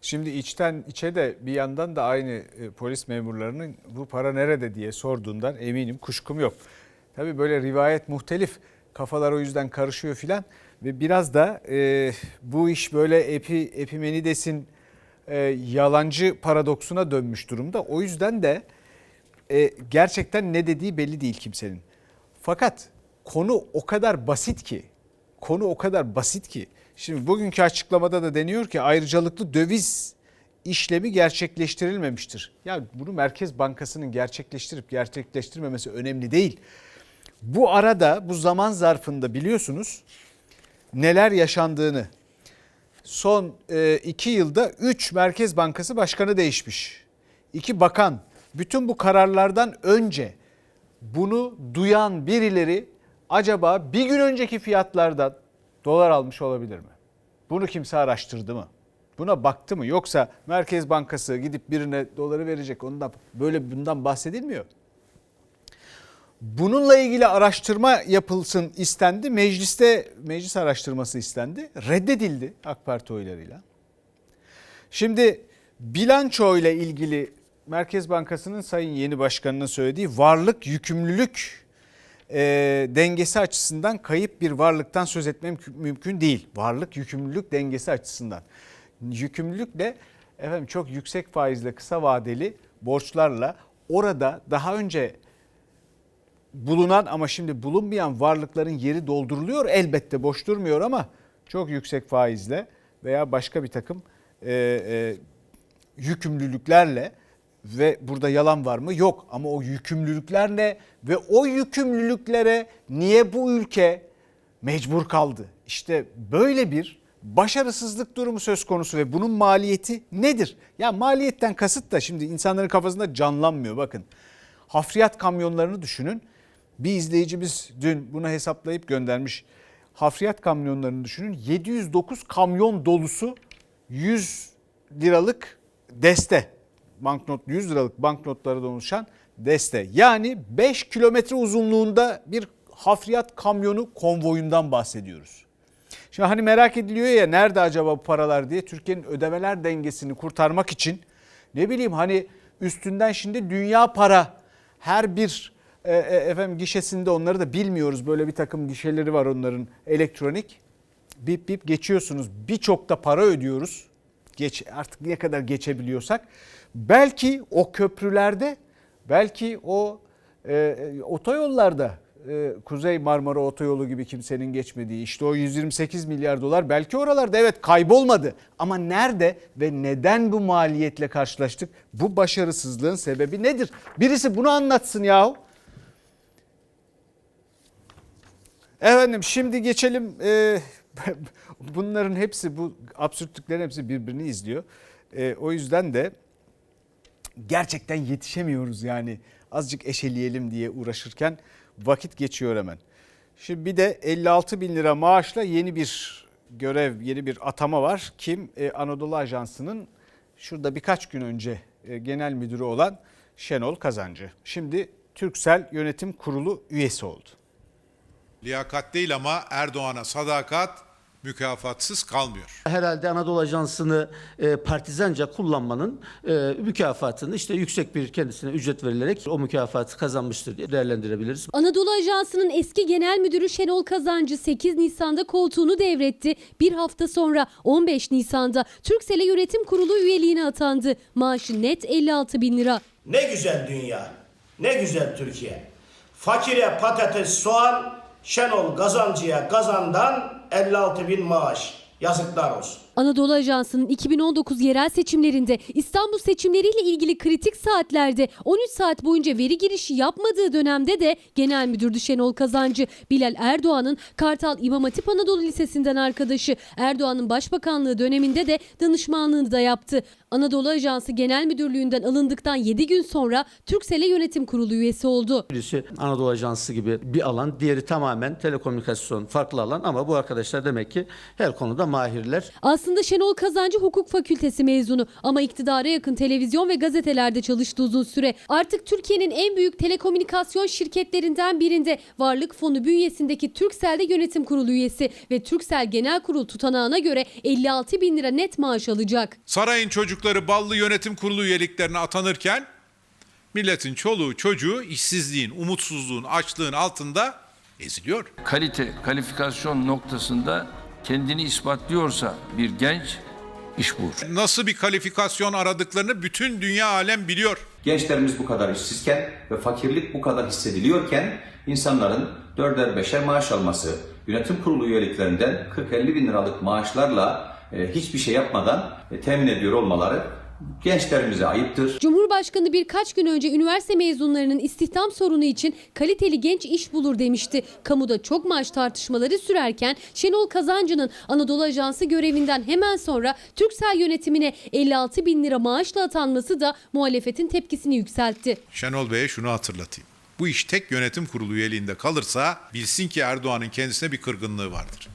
Şimdi içten içe de bir yandan da aynı e, polis memurlarının bu para nerede diye sorduğundan eminim kuşkum yok. Tabii böyle rivayet muhtelif kafalar o yüzden karışıyor filan ve biraz da e, bu iş böyle epi, Epimenides'in e, yalancı paradoksuna dönmüş durumda. O yüzden de e, gerçekten ne dediği belli değil kimsenin. Fakat konu o kadar basit ki, konu o kadar basit ki. Şimdi bugünkü açıklamada da deniyor ki ayrıcalıklı döviz işlemi gerçekleştirilmemiştir. Ya bunu Merkez Bankası'nın gerçekleştirip gerçekleştirmemesi önemli değil. Bu arada bu zaman zarfında biliyorsunuz neler yaşandığını. Son e, iki yılda 3 Merkez Bankası Başkanı değişmiş. İki bakan. Bütün bu kararlardan önce bunu duyan birileri acaba bir gün önceki fiyatlardan dolar almış olabilir mi? Bunu kimse araştırdı mı? Buna baktı mı? Yoksa Merkez Bankası gidip birine doları verecek ondan böyle bundan bahsedilmiyor. Bununla ilgili araştırma yapılsın istendi. Mecliste meclis araştırması istendi. Reddedildi AK Parti oylarıyla. Şimdi bilanço ile ilgili Merkez Bankası'nın Sayın Yeni Başkanı'nın söylediği varlık yükümlülük e, dengesi açısından kayıp bir varlıktan söz etmem mümkün değil. Varlık yükümlülük dengesi açısından. Yükümlülükle efendim çok yüksek faizle kısa vadeli borçlarla orada daha önce bulunan ama şimdi bulunmayan varlıkların yeri dolduruluyor. Elbette boş durmuyor ama çok yüksek faizle veya başka bir takım e, e, yükümlülüklerle ve burada yalan var mı? Yok ama o yükümlülüklerle ve o yükümlülüklere niye bu ülke mecbur kaldı? İşte böyle bir başarısızlık durumu söz konusu ve bunun maliyeti nedir? Ya maliyetten kasıt da şimdi insanların kafasında canlanmıyor bakın. Hafriyat kamyonlarını düşünün. Bir izleyicimiz dün bunu hesaplayıp göndermiş. Hafriyat kamyonlarını düşünün. 709 kamyon dolusu 100 liralık deste. Banknot 100 liralık banknotlara oluşan deste. Yani 5 kilometre uzunluğunda bir hafriyat kamyonu konvoyundan bahsediyoruz. Şimdi hani merak ediliyor ya nerede acaba bu paralar diye Türkiye'nin ödemeler dengesini kurtarmak için ne bileyim hani üstünden şimdi dünya para her bir e, e, efendim gişesinde onları da bilmiyoruz. Böyle bir takım gişeleri var onların elektronik. Bip bip geçiyorsunuz. Birçok da para ödüyoruz. Geç artık ne kadar geçebiliyorsak. Belki o köprülerde, belki o e, e, otoyollarda e, Kuzey Marmara Otoyolu gibi kimsenin geçmediği işte o 128 milyar dolar belki oralarda evet kaybolmadı ama nerede ve neden bu maliyetle karşılaştık? Bu başarısızlığın sebebi nedir? Birisi bunu anlatsın yahu. Efendim şimdi geçelim e, bunların hepsi bu absürtlüklerin hepsi birbirini izliyor. E, o yüzden de gerçekten yetişemiyoruz yani azıcık eşeleyelim diye uğraşırken vakit geçiyor hemen. Şimdi bir de 56 bin lira maaşla yeni bir görev, yeni bir atama var. Kim? Ee, Anadolu Ajansı'nın şurada birkaç gün önce e, genel müdürü olan Şenol Kazancı. Şimdi Türksel Yönetim Kurulu üyesi oldu. Liyakat değil ama Erdoğan'a sadakat mükafatsız kalmıyor. Herhalde Anadolu Ajansı'nı e, partizanca kullanmanın e, mükafatını işte yüksek bir kendisine ücret verilerek o mükafatı kazanmıştır diye değerlendirebiliriz. Anadolu Ajansı'nın eski genel müdürü Şenol Kazancı 8 Nisan'da koltuğunu devretti. Bir hafta sonra 15 Nisan'da Türksel'e yönetim kurulu üyeliğine atandı. Maaşı net 56 bin lira. Ne güzel dünya, ne güzel Türkiye. Fakire patates, soğan, Şenol Gazancı'ya gazandan 56 bin maaş. Yazıklar olsun. Anadolu Ajansı'nın 2019 yerel seçimlerinde İstanbul seçimleriyle ilgili kritik saatlerde 13 saat boyunca veri girişi yapmadığı dönemde de Genel Müdürdü Şenol Kazancı, Bilal Erdoğan'ın Kartal İmam Hatip Anadolu Lisesi'nden arkadaşı Erdoğan'ın başbakanlığı döneminde de danışmanlığını da yaptı. Anadolu Ajansı Genel Müdürlüğü'nden alındıktan 7 gün sonra Türksel'e yönetim kurulu üyesi oldu. Birisi Anadolu Ajansı gibi bir alan, diğeri tamamen telekomünikasyon farklı alan ama bu arkadaşlar demek ki her konuda mahirler. Aslında Aslında Şenol Kazancı hukuk fakültesi mezunu ama iktidara yakın televizyon ve gazetelerde çalıştı uzun süre. Artık Türkiye'nin en büyük telekomünikasyon şirketlerinden birinde Varlık Fonu bünyesindeki Türksel'de yönetim kurulu üyesi ve Türksel Genel Kurul tutanağına göre 56 bin lira net maaş alacak. Sarayın çocukları ballı yönetim kurulu üyeliklerine atanırken milletin çoluğu çocuğu işsizliğin, umutsuzluğun, açlığın altında eziliyor. kalite, kalifikasyon noktasında kendini ispatlıyorsa bir genç iş bulur. Nasıl bir kalifikasyon aradıklarını bütün dünya alem biliyor. Gençlerimiz bu kadar işsizken ve fakirlik bu kadar hissediliyorken insanların dörder beşer maaş alması, yönetim kurulu üyeliklerinden 40-50 bin liralık maaşlarla e, hiçbir şey yapmadan e, temin ediyor olmaları gençlerimize ayıptır. Cumhurbaşkanı birkaç gün önce üniversite mezunlarının istihdam sorunu için kaliteli genç iş bulur demişti. Kamuda çok maaş tartışmaları sürerken Şenol Kazancı'nın Anadolu Ajansı görevinden hemen sonra Türksel yönetimine 56 bin lira maaşla atanması da muhalefetin tepkisini yükseltti. Şenol Bey'e şunu hatırlatayım. Bu iş tek yönetim kurulu üyeliğinde kalırsa bilsin ki Erdoğan'ın kendisine bir kırgınlığı vardır.